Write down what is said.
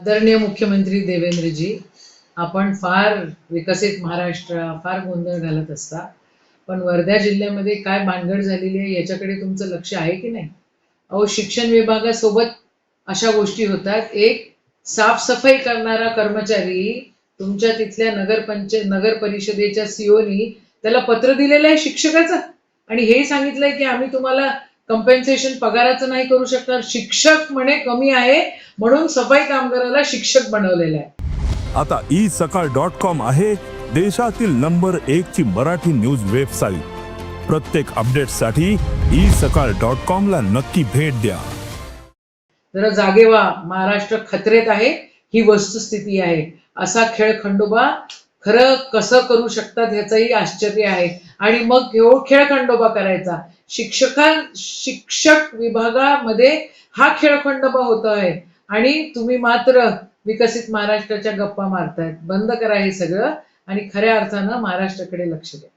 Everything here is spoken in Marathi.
आदरणीय मुख्यमंत्री देवेंद्रजी आपण फार विकसित महाराष्ट्र फार गोंधळ घालत असता पण वर्धा जिल्ह्यामध्ये काय भानगड झालेली आहे याच्याकडे तुमचं लक्ष आहे की नाही? अहो शिक्षण विभागासोबत अशा गोष्टी होतात. एक साफसफाई करणारा कर्मचारी तुमच्या तिथल्या नगरपंच नगर परिषदेच्या सीओनी त्याला पत्र दिलेलं आहे शिक्षकाचं. आणि हे सांगितलंय की आम्ही तुम्हाला कंपेन्सेशन पगाराचं नाही करू शकणार. शिक्षक म्हणे कमी आहे म्हणून सफाई कामगाराला शिक्षक बनवलेलं आहे. आता ई सकाळ डॉट कॉम आहे देशातील नंबर एक ची मराठी न्यूज वेबसाईट प्रत्येक अपडेटसाठी ई सकाळ डॉट कॉम ला नक्की भेट द्या. जरा जागे व्हा महाराष्ट्र खतरेत आहे ही वस्तुस्थिती आहे. असा खेळ खंडोबा खरं कसं करू शकतात ह्याचंही आश्चर्य आहे. आणि मग घेऊ खेळ खंडोबा करायचा. शिक्षका शिक्षक विभागामध्ये हा खेळ खंडोबा होतो आहे. आणि तुम्ही मात्र विकसित महाराष्ट्राच्या गप्पा मारतायत. बंद करा हे सगळं आणि खऱ्या अर्थानं महाराष्ट्राकडे लक्ष द्या.